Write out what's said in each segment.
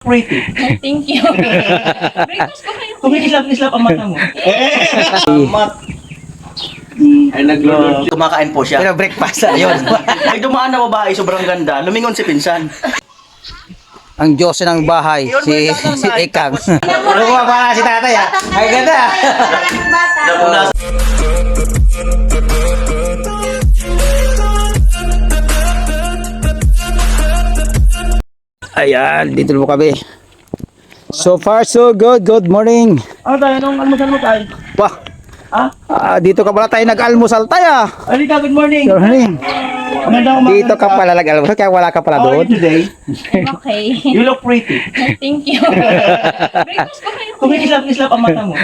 Pretty. Thank you. Breakfast ko kayo. Kumikislap-kislap ang mata mo. Mat. Ay, naglulod. Kumakain po siya. Pero breakfast, ayun. May dumaan na babae, sobrang ganda. Lumingon si Pinsan. Ang Diyos ng bahay, si, si Ekang. Nakuha pa si tatay ah. Ay ganda. Napunas. Ayan, dito po kami. So far so good. Good morning. Ano tayo? Anong almusal mo tayo? Wah, Ha? ah, dito ka pala tayo nag-almusal tayo. ah. Alika, good morning. Good morning. Umaga. Dito ka pala nag-almusal, kaya wala ka pala How are doon. you today? Okay. You look pretty. Thank you. Breakfast ko kayo. Kumikislap-kislap ang mata mo.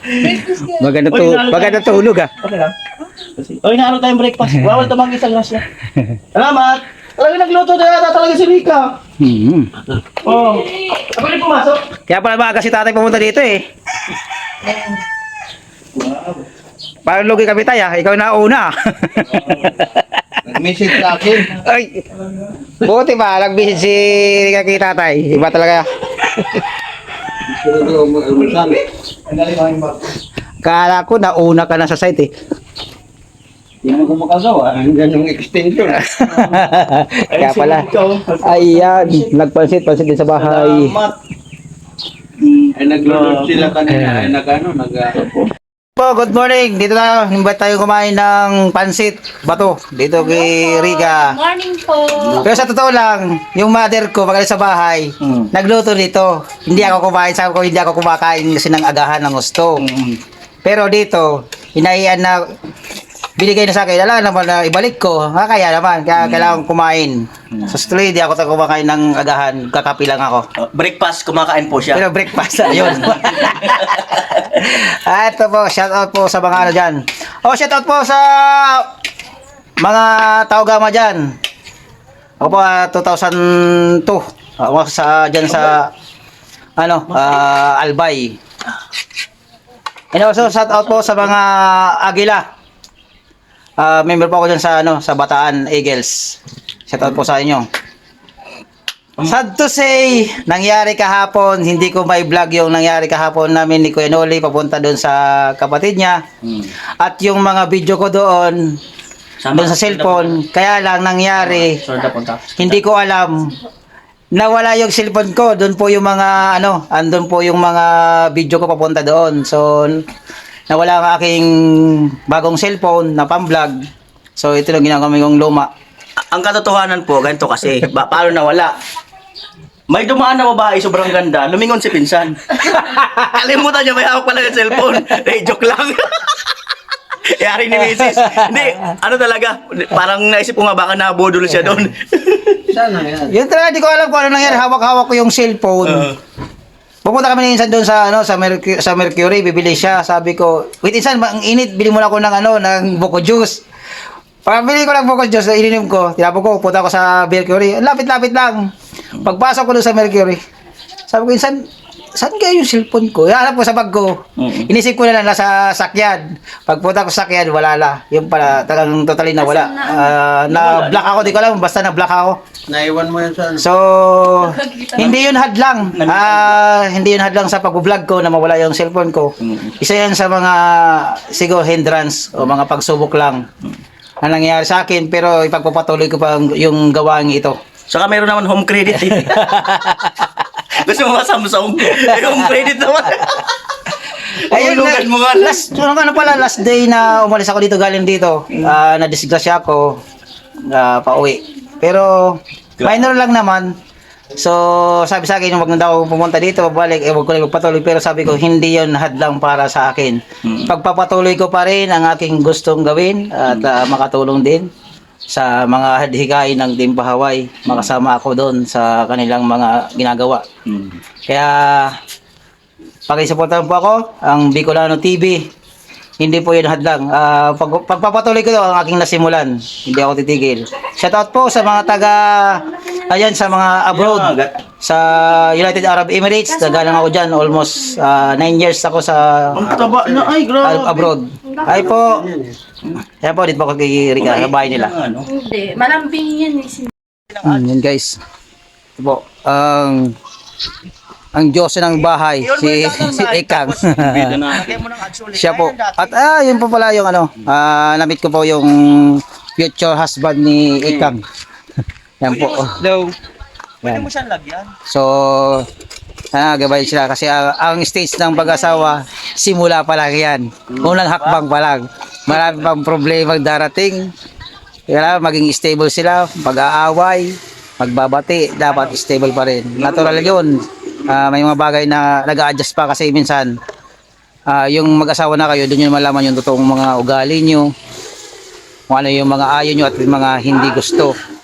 Breakfast ko. Maganda, nalo maganda tayo. tulog ah. Okay lang. Oy, naano tayong breakfast. Bawal tumanggi sa grasya. Salamat. Talaga nagluto na yata talaga si Rika. Hmm. Oh. Ako rin pumasok. Kaya pala maaga si tatay pumunta dito eh. Parang lugi kami tayo, ah. ikaw na una. Nag-message sa akin. Ay, buti ba, nag-visit si kay tatay. Iba talaga. Kala ko nauna ka na sa site eh. Hindi mo ko makagawa. Hanggang yung extension. Kaya pala. Ayan, nagpansit-pansit din sa bahay. Salamat. Ay, naglulod sila kanina. Ay, nag-ano, nag Po, good morning. Dito na, invite tayo kumain ng pansit, bato. Dito kay Riga. Morning po. Pero sa totoo lang, yung mother ko, pag sa bahay, Hmm. nagluto dito. Hindi ako kumain, sabi ko hindi ako kumakain kasi ng agahan ng gusto. Pero dito, hinaian na binigay na sa akin, alam naman na ibalik ko. Ha, kaya naman, kaya kailangan kumain. Sa tuloy, hindi ako tayo kumakain ng agahan, kakapi lang ako. Oh, breakfast, kumakain po siya. Pero breakfast, ayun. ah, ito po, shout out po sa mga ano dyan. Oh, shout out po sa mga tao gama dyan. Ako po, ah, 2002. Ako sa, dyan sa, ano, ah, Albay. And also, shout out po sa mga Agila. Ah, member po ako dyan sa, ano, sa Bataan Eagles. Shout out po sa inyo. Sad to say, nangyari kahapon, hindi ko may vlog yung nangyari kahapon namin ni Kuya Noli papunta doon sa kapatid niya. At yung mga video ko doon, doon sa cellphone, kaya lang nangyari, hindi ko alam, nawala yung cellphone ko, doon po yung mga, ano, andun po yung mga video ko papunta doon. So, nawala ang aking bagong cellphone na pang-vlog. So, ito lang ginagawa kong luma. Ang katotohanan po, ganito kasi, ba, paano nawala? May dumaan na babae, sobrang ganda. Lumingon si Pinsan. Kalimutan niya, may hawak pala yung cellphone. Eh, joke lang. Yari ni Mrs. Hindi, ano talaga, parang naisip ko nga baka nabudol siya doon. Sana yan. Yun talaga, di ko alam kung ano nangyari. Hawak-hawak ko yung cellphone. Uh, Pupunta kami minsan doon sa ano sa Mercury, sa Mercury, bibili siya. Sabi ko, "Wait, insan, ang init, bili mo na ako ng ano, ng buko juice." Pagbili ko ng buko juice, ininom ko. Tinapon ko, punta ko sa Mercury. Lapit-lapit lang. Pagpasok ko doon sa Mercury, sabi ko, "Insan, saan kaya yung cellphone ko?" Hanap ko sa bag ko. Mhm. Inisip ko na lang nasa sakyan. Pagpunta ko sa sakyan, wala na. Yung pala, talagang totally nawala. Ah, na black ako, di ko alam, basta na black ako. Naiwan mo yan sa ano. So, hindi yun hadlang. Ah, hindi yun hadlang sa pag-vlog ko na mawala yung cellphone ko. Isa yan sa mga siguro hindrance o mga pagsubok lang na nangyayari sa akin pero ipagpapatuloy ko pa yung gawain ito. saka meron naman home credit eh. Gusto mo ba Samsung? Home credit naman. Ayun, mo nga last, ano, ano pala, last day na umalis ako dito, galing dito, ah, na-disgrasya ako, ah, pauwi. Pero, minor lang naman. So, sabi sa akin, wag na daw pumunta dito, babalik, eh, wag ko na magpatuloy. Pero sabi ko, hindi yon hadlang para sa akin. Pagpapatuloy ko pa rin ang aking gustong gawin at ah, makatulong din sa mga hadhikain ng Team Bahaway. Makasama ako doon sa kanilang mga ginagawa. Kaya, pakisuportahan po ako, ang Bicolano TV. Hindi po yun hadlang. Ah, pag, pagpapatuloy ko to ang aking nasimulan. Hindi ako titigil. Shoutout po sa mga taga, ayan, sa mga abroad. Sa United Arab Emirates. Nagalang ako dyan. Almost 9 years ako sa Ang taba na, ay, grabe. Al- abroad. Ay po. Ayan po, dito po kay Rica, sa bahay nila. Ano? Hindi. Malambing yan eh. Mm, yan guys. Ito po, ang ang Diyos ng bahay, si, si Ekang. Siya po. At ah, yun po pala yung ano, ah, namit ko po yung future husband ni Ekang. Yan po. Hello. Pwede mo siyang lagyan. So, ah, gabay sila kasi ang, ang stage ng pag-asawa, simula pa lang yan. Unang hakbang pa lang. Marami pang problema darating. Kaya maging stable sila, pag-aaway, magbabati, dapat stable pa rin. Natural yun. Ah, may mga bagay na nag-a-adjust pa kasi minsan ah, yung mag-asawa na kayo, doon nyo malaman yung totoong mga ugali nyo, kung ano yung mga ayaw nyo at yung mga hindi gusto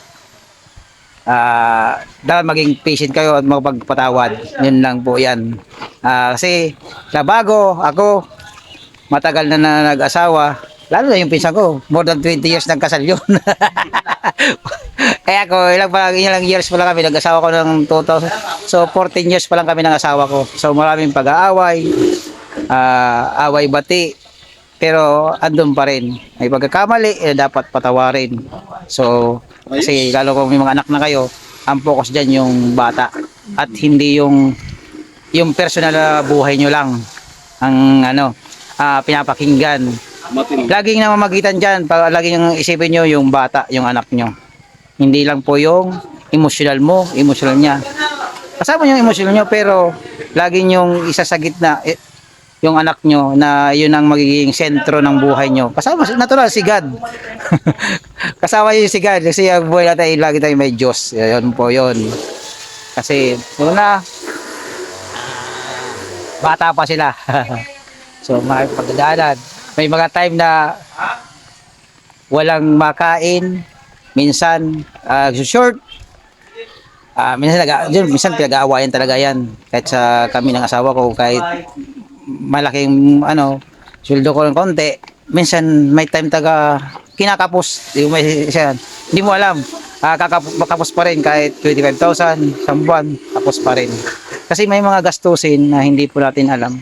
ah dapat maging patient kayo at magpagpatawad. Yun lang po yan. Ah, kasi sa bago, ako, matagal na, na nag-asawa, lalo na yung pinsan ko, more than 20 years nagkasal yun. Kaya ako, ilang, pa lang, ilang years pa lang kami, nag-asawa ko ng 2000, so 14 years pa lang kami ng asawa ko. So maraming pag-aaway, ah, away bati, pero andun pa rin. May pagkakamali, eh, dapat patawarin. So, kasi lalo kung may mga anak na kayo, ang focus dyan yung bata at hindi yung yung personal na buhay nyo lang ang ano ah, pinapakinggan. Laging namamagitan dyan, pag laging isipin nyo yung bata, yung anak nyo. Hindi lang po yung emotional mo, emotional niya. Kasama yung emotional nyo pero laging yung isa sa gitna, eh, yung anak nyo na yun ang magiging sentro ng buhay nyo. Kasama, natural, si God. Kasama yun si God. Kasi ang buhay natin, lagi tayo may Diyos. Yun po yun. Kasi, una, bata pa sila. so, mga pagdadaanan. May mga time na walang makain. Minsan, uh, short. Ah, minsan, minsan pinag-aawayan talaga yan. Kahit sa kami ng asawa ko, kahit malaking ano, sweldo ko ng konti, minsan may time taga kinakapos, yung may siya, hindi mo alam, ah, kakapos, pa rin kahit 25,000, isang buwan, tapos pa rin. Kasi may mga gastusin na hindi po natin alam.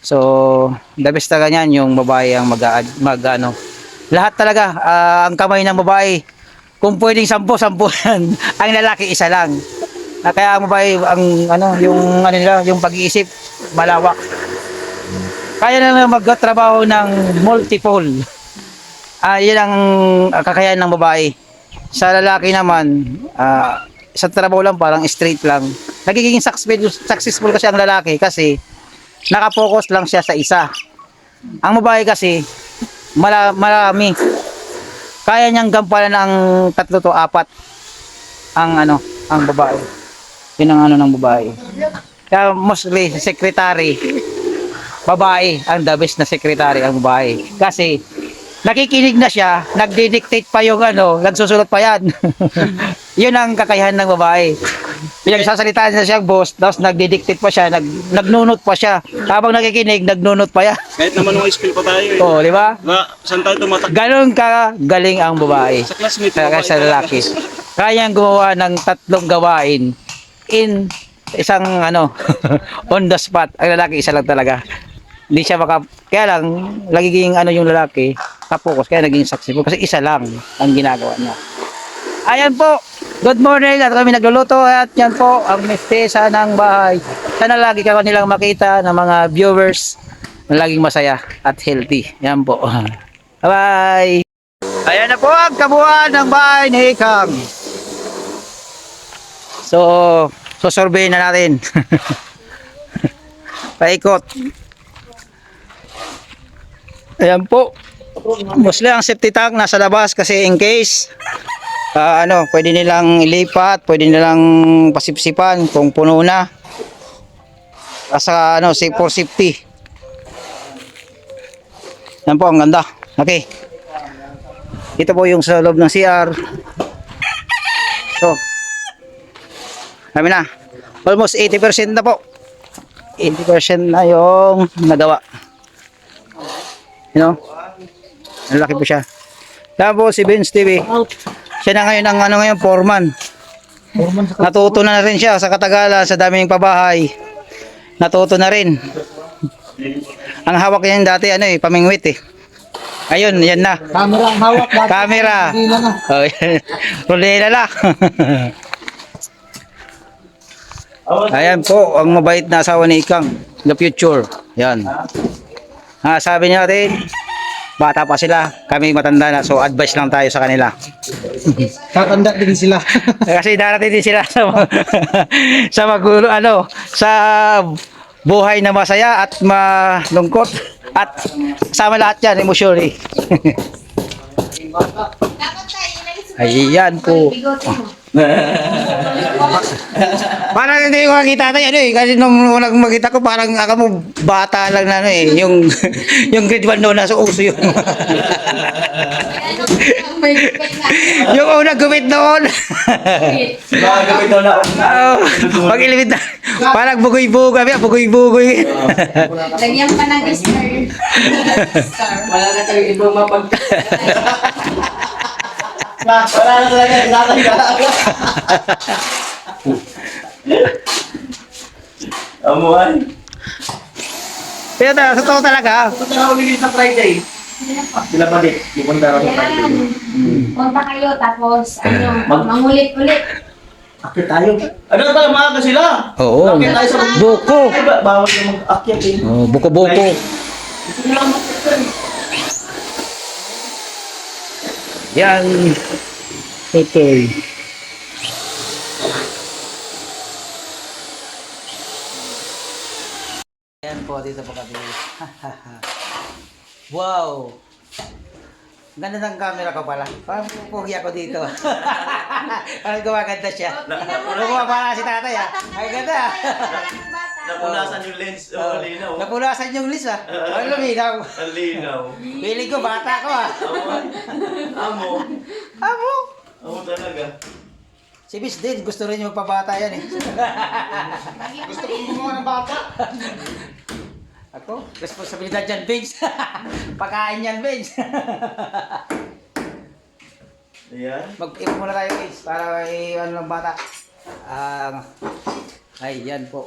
So, the best talaga niyan yung babae ang mag, mag ano, lahat talaga, ah, ang kamay ng babae, kung pwedeng sampo, sampo yan. ang lalaki, isa lang. Ah, kaya ang babae, ang ano, yung ano nila, yung pag-iisip, malawak. Kaya na magtrabaho ng multiple. Ah, yun ang ah, kakayahan ng babae. Sa lalaki naman, ah, sa trabaho lang parang straight lang. Nagiging successful, kasi ang lalaki kasi nakapokus lang siya sa isa. Ang babae kasi mala, marami. Kaya niyang gampanan ng tatlo to apat ang ano, ang babae. Yun ang ano ng babae. Kaya mostly secretary babae ang the best na secretary ang babae. Kasi nakikinig na siya, nagdidictate pa yung ano, nagsusulat pa yan. Yun ang kakayahan ng babae. Pinagsasalitaan na siya boss, tapos nagdidictate pa siya, nag, nagnunot pa siya. Habang nakikinig, nagnunot pa yan. Kahit naman nung skill pa tayo eh. Oo, di ba? Na, saan tayo tumatak? Ganon ka galing ang babae. Sa classmate. Kaya sa lalaki. Kayang gumawa ng tatlong gawain in isang ano, on the spot. Ang lalaki isa lang talaga. Hindi siya maka... Kaya lang, lagiging ano yung lalaki, kapokus, kaya naging successful. Kasi isa lang ang ginagawa niya. Ayan po, good morning at kami nagluluto at yan po ang mestesa ng bahay. Sana lagi ka nilang makita ng mga viewers na laging masaya at healthy. Yan po. Bye-bye! Ayan na po ang kabuuan ng bahay ni Ikang. So, susurvey na natin. Paikot. Ayan po. Mostly ang safety tank nasa labas kasi in case ah, ano, pwede nilang ilipat, pwede nilang pasipsipan kung puno na. Asa ano, safe for safety. Yan po, ang ganda. Okay. Ito po yung sa loob ng CR. So, kami na. Almost 80% na po. 80% na yung nagawa. You know? Ang laki po siya. Tapos si Vince TV. Siya na ngayon ang ano ngayon, foreman. Natuto na, rin siya sa katagalan, sa daming pabahay. Natuto na rin. Ang hawak niya dati ano eh, pamingwit eh. Ayun, yan na. Camera ang hawak. dati. Camera. Hindi na na. Oh, yan. Rulera lang. Ayan po, ang mabait na asawa ni Ikang. The future. Yan. Ha, sabi niya natin, bata pa sila, kami matanda na. So, advice lang tayo sa kanila. Tatanda din sila. Kasi darating din sila sa, sa magulo, ano, sa buhay na masaya at malungkot. At kasama lahat yan, emotionally. Ayan po. Parang hindi ko makita tayo ano eh. Kasi nung unang makita ko parang ako mo bata lang na ano eh. Yung, yung grade 1 noon nasa uso yun. yung unang gumit noon. Daw na Oo, pag ilimit na. Parang bugoy-bugoy. Bugoy-bugoy. Lagyan pa ng star. Star. Wala na tayo ibang mapag... Wala na talaga, isasay ka. Amuhan. Pero sa totoo talaga. Punta na kami sa Friday. Sila pa din. Pupunta raw sa Friday. Yan. Punta kayo tapos ano, Mag- mangulit-ulit. Akit tayo. Ano na pala, maaga sila. Oo. Akit tayo sa Buko. Ay, ba, bawal na mag-akyat eh. Oh, buko-buko. Ito na lang mag-akyat eh. Yan. Ito. Yan po, dito po kami. wow! Ang Ganda ng camera ko pala. Parang pupugi ako dito. Parang gumaganda siya. Nakuha pa si tatay ah. Ay ganda. Napunasan yung lens. Oh, linaw. Napulasan yung list ah. Ang luminaw. Ang linaw. Piling ko bata ko ah. Amo. Amo! Amo talaga. Si Miss din, gusto rin yung pabata yan eh. Gusto ko gumawa ng bata. Ako, responsibilidad yan, Vince. Pagkain yan, Vince. Ayan. Mag-iwan muna tayo, Vince, para may ano ng bata. Ah, ay, yan po.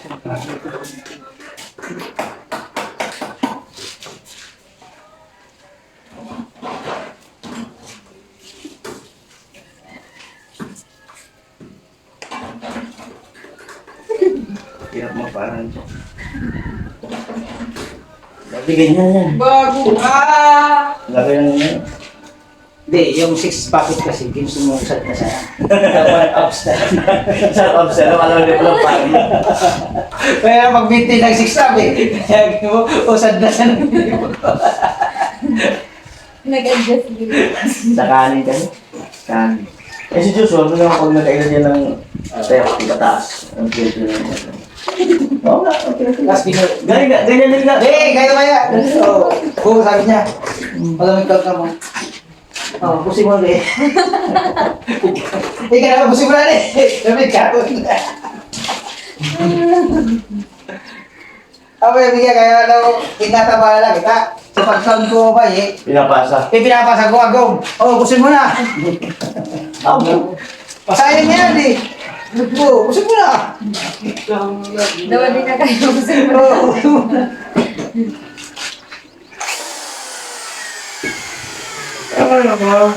Hirap mo parang Lagi ganyan yan. Bago ka! Lagi lang yan. Hindi, yung six bucket kasi, sa na saya. One ups na. Sa observe, alam niyo pala pari. Kaya mag-maintain ng six up eh. Kaya mo, usad na siya ng Nag-adjust din. Sa kanin kasi. Kanin. Eh si Joshua, ano naman pag nagkailan niya ng step, pataas. Ang na yun. Oo nga, okay video. Ganyan, ganyan din nga. Eh, kaya kaya. So, kung sabi niya, malamig ka ka mo. Oh, pusin mo ulit. Ika na, pusin mo na ulit. Lamig ka. Ako yung bigyan kaya daw, tinatama lang kita. Sa pag-sound ko ba eh. Pinapasa. Eh, pinapasa ko agong. Oh, pusin mo na. Amo. Pasayang yan eh. Oh, pusin mo na. Dawa din na kayo kasi Oh, pusin mo na. Ay, ako.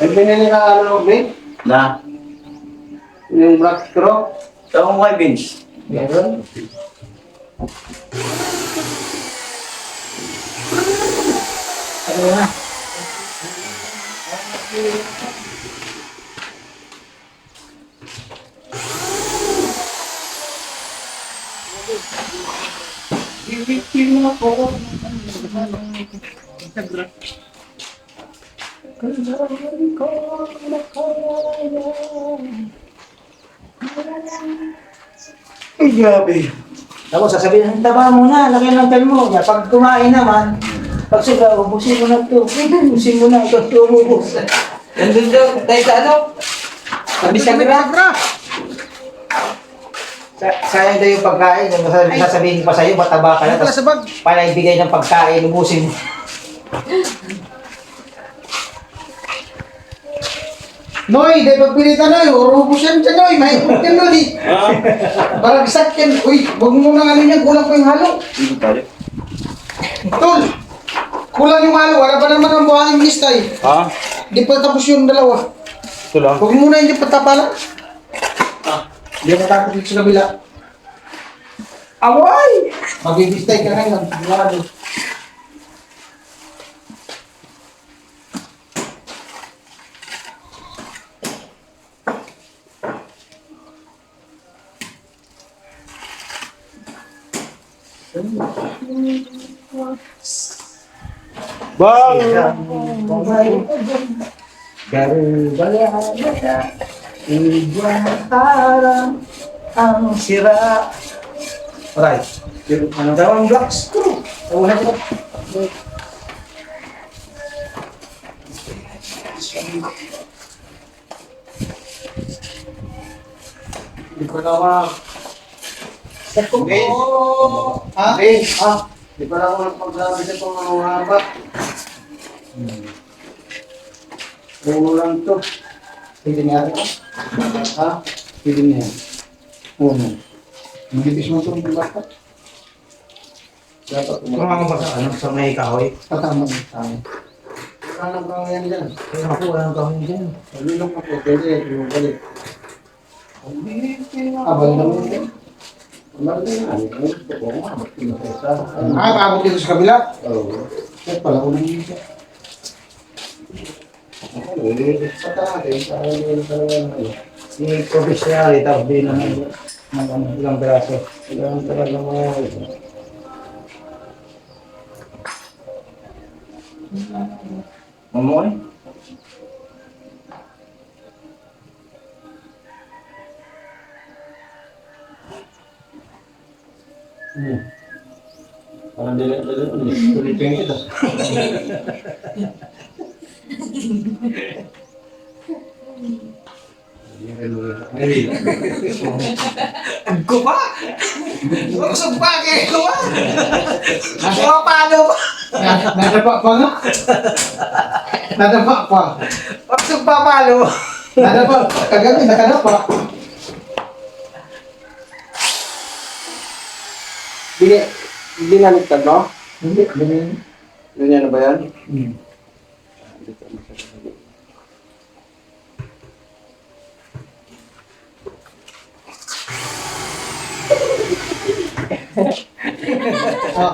Ay, binili ka ano, Vic? Na. Yung black straw? Saan mo kay Vince? Meron. Ay, grabe. Tapos sasabihin, taba mo na, laki ng tayo mo. Pag kumain naman, Pag sigaw, ubusin mo na ito. Ubusin mo na ito. Ito umubos. Nandun daw, tayo sa ano? Sabi sa Bisagra! Sa- sayang daw yung pagkain. Yung sasabihin, sasabihin pa sa'yo, mataba ka na. Ano pala Tapos sa bag? pala ibigay ng pagkain, ubusin mo. Noy, dahil pagpilitan Noy, urubos yan dyan Noy, may urubos yan Noy. Parang isak yan. Uy, huwag mo nang ano yan, kulang pa yung halo. Tol, kulang yung halo, wala pa naman ang buhangin listay. Ha? Di pa tapos yung dalawa. Ito lang. Huwag muna yung patapala. Ah, di pa tapos dito sa kabila. Away! Magbibistay ka ngayon, sigurado. Bang! ang sira. Alright. Yung ano daw ang blocks? Tawa na ko. Di ko na ma... Okay. Ha? Okay. Ah, di pa na ako nagpagsabi sa itong mga haba. Uno lang to. Pwede nga rin. Ha? Pwede nga yan. Uno. Nagibis mo itong bata. Dapat Kung ako baka ano sa may kahoy. Tatama mo tayo. Wala nang kang yan dyan. Kaya ako walang kahoy dyan. Pagulong ako, pwede. Yung balik. Abang naman din. Ah, paabot dito sa kabila? Oo. Kaya pala ko nang dito. Si Provisionary, tapos din ng ng ano, ilang braso. Ilang talaga mga Mamoy? Parang dili dili tuloy ito. Ko pa? Usog pa kay ko pa? Ako paano pa? Nadapa pa nga? Nadapa pa. Usog pa paano? Nadapa. Kagabi, nakadapa. Dili dili na nitad no? Hindi, ganyan. Ganyan na ba yan? Oh.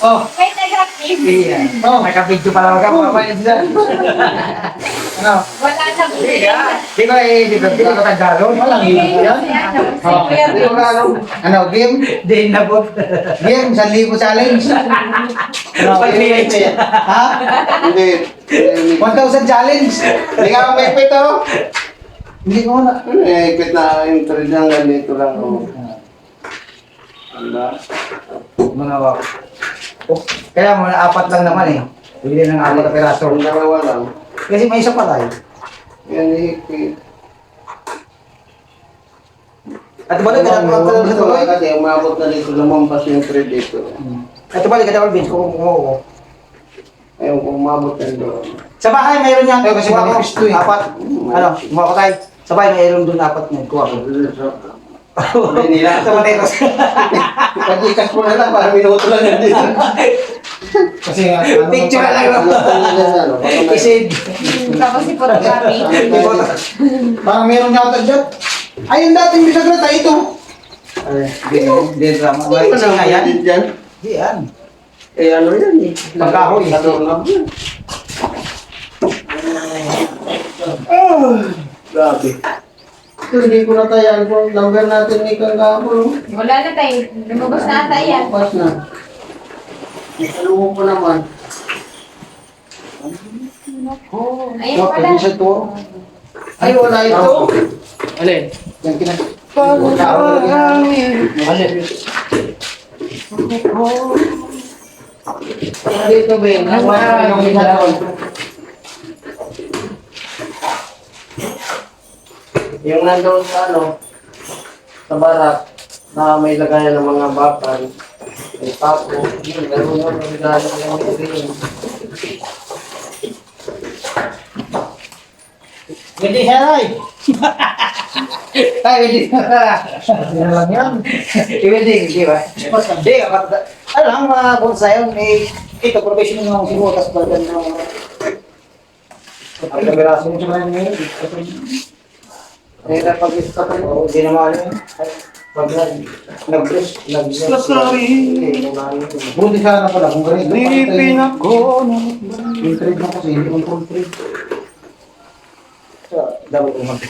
Oh. Wait. Iya. Oh. Nakapidyo pala ako pa dyan. Ano? Wala na. Di ko eh, di ko di ko Tagalog. Walang iyo yan. Oh. Hindi ko alam. Ano, game? Di nabot. Game, 1,000 challenge. Ano, Pag game? Ha? Hindi. 1,000 challenge. Hindi ako may pito. Hindi ko na. Ano eh, ipit na yung thread lang ganito lang. Oh. Ano? Mga wak. Oh, Kaya mo na apat lang naman eh. Pwede ng apat na peraso. Ang dalawa lang. Kasi may isa pa tayo. Yan ipit. At balik ka na Umabot sa tuloy. kasi umabot na dito, lumampas yung thread dito. At balik ka na bench kung kumuha. Ayun, kung umabot na doon. Sa bahay mayroon yan. Kasi manifest to eh. Apat. Ano, kumuha ko tayo. Sa bahay mayroon doon apat na. Kuha ko. Hindi nila. Sa materos. Pag-ikas mo na lang, parang minuto lang yan dito. Kasi nga, ano, Picture na lang. Ano, Isid. Tapos si photocopy. Parang meron yata dyan. Ayun dating bisagra tayo ito. Di, di drama. Isa nga yan. Dyan. Di yan. Eh, ano yan eh. Pagkahoy. Ano lang yan. Grabe. Ito, hindi ko na tayo ang number natin ni Kang Gabo. Wala na tayo. Lumabas na ata yan. Pas na. Ano mo pa naman? Ayun Oh, pala. pwede siya to. Ay, wala ito. Alin? Yan kina. Alin? Dito, Ben. Wala yung ginagawa. Yung nandoon sa ano, sa barak, na may lagayan ng mga bakal, may papo, yun, gano'n yun, may lagayan ng mga green. Hindi Tay. Tay, hindi. Hindi na lang yan. Hindi, hindi ba? Hindi, ano lang, mga bonsai yun, may ito, professional ng sinutas pa dyan ng ang kameraso mo siya ngayon. Eh, napag-isa ko, oh, hindi naman yun. Pag nag- nag-press, nag- Buti sana pala kung ganito. Nilipin ako. Yung trade mo kasi, hindi control trade. Dapat ko mag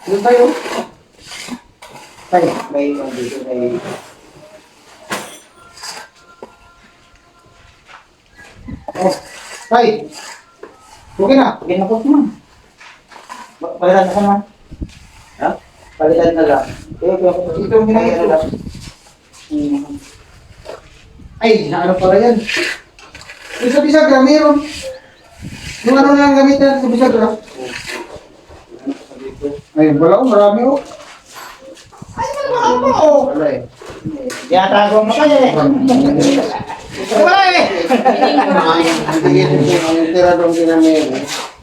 Doon tayo. Tayo, may dito, may... Oh, tay! Okay na, okay na Palitan na sana. Ha? Palitan na lang. Eh, kaya ko ito yung ginagawa lang. Hmm. Ay, naano pala yan. Yung sa bisagra, meron. Yung ano na ang gamit natin sa bisagra. Ay, wala ko, marami ko. Ay, wala ko. Wala eh. Yatago mo kayo eh. Wala eh. Hindi yun yung tira doon ginamit. Wala-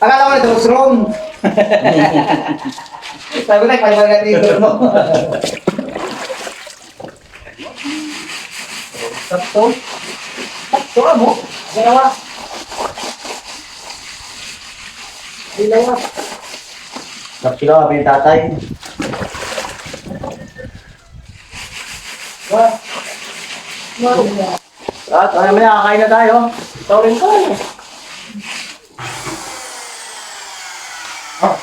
Akala ko ito, strong. Sabi ko na, kaya mga dito mo. Sakto. Sakto ka mo. Ginawa. Ginawa. Napsila kami yung tatay. Wah. At ano naman nakakain na tayo. Ikaw rin ka eh. Ah.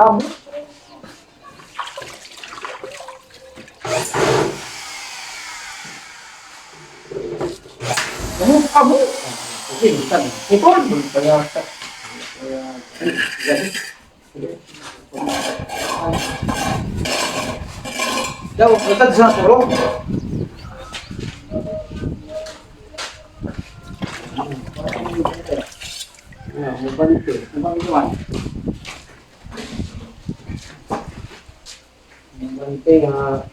Amo. Ano? Amo. Ito. Daw, utad sa turong. Ah, mabalik eh. Ang naman. Bante nga.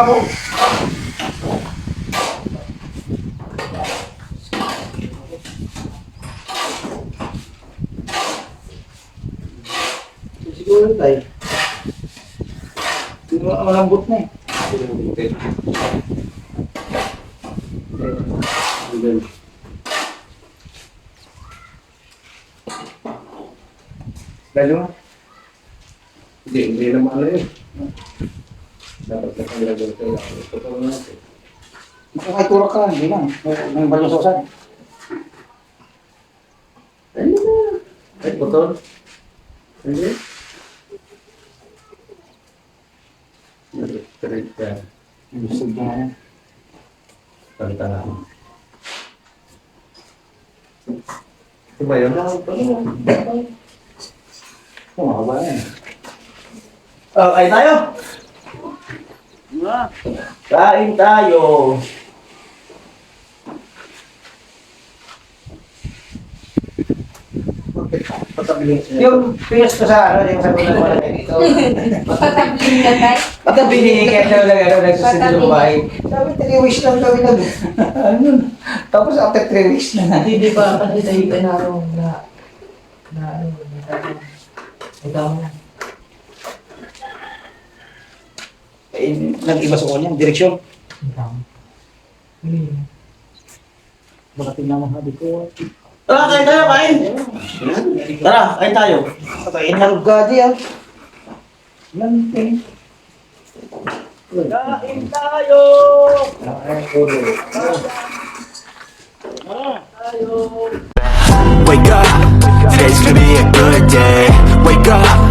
Amo. Siguro tayo. Hindi mo malambot na eh. Lalo nga. Hindi, hindi naman ano yun. Dapat na kang lagay. Ito pa natin. Makakaitura ka, hindi lang. May, may balusosan. Ayun na. Ay, butol. Hindi. Straight ka. Gusto niya. Tantangan. Ito ba yun? Kumaba yan. Oh, kain tayo. Kain tayo. Yung pingas ko sa ano, yung sabi ng mga dito. Patabling ka tayo. Baka binigyan daw lang ano, nagsusunod ng bahay. Sabi, 3 weeks lang kami nag... ano? Tapos after 3 weeks na. Hindi pa kasi sa iba na na na ano, na ikaw na. Eh, nag-iba sa kanya, direksyon. Baka tingnan mo habi ko. Tara, kain tayo, kain. Tara, kain tayo. Patayin na rugadi ah. Lanteng. Kain tayo! Wake up, today's gonna be a good day